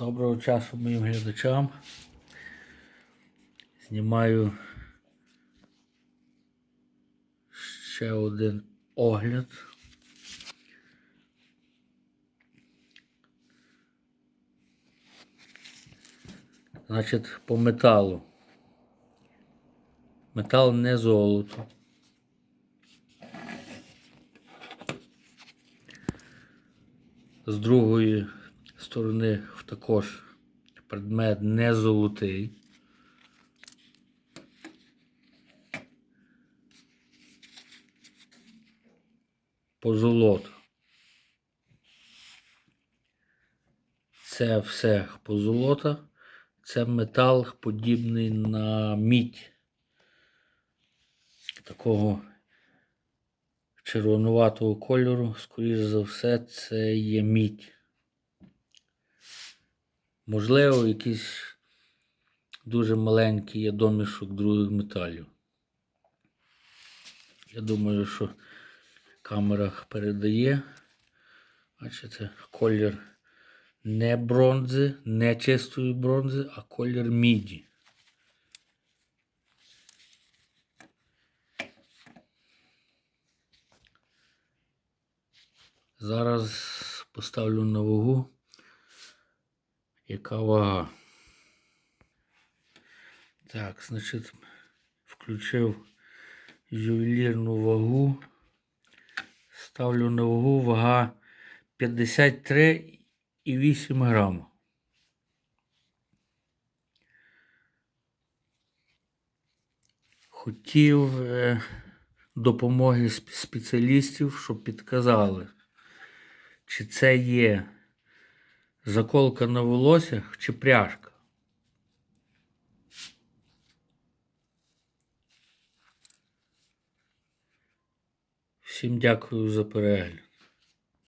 Доброго часу моїм глядачам. Знімаю ще один огляд. Значить, по металу. Метал не золото. З другої сторони також предмет не золотий. Позолота. Це все позолота. Це метал подібний на мідь. Такого червонуватого кольору, скоріш за все, це є мідь. Можливо, якийсь дуже маленький є домішок других металів. Я думаю, що камера передає. Бачите, колір не бронзи, не чистої бронзи, а колір міді. Зараз поставлю на вагу, яка вага. Так, значить, включив ювелірну вагу. Ставлю на вагу вага 53,8 грам. Хотів е, допомоги сп- спеціалістів, щоб підказали, чи це є заколка на волоссях чи пряжка. Всім дякую за перегляд.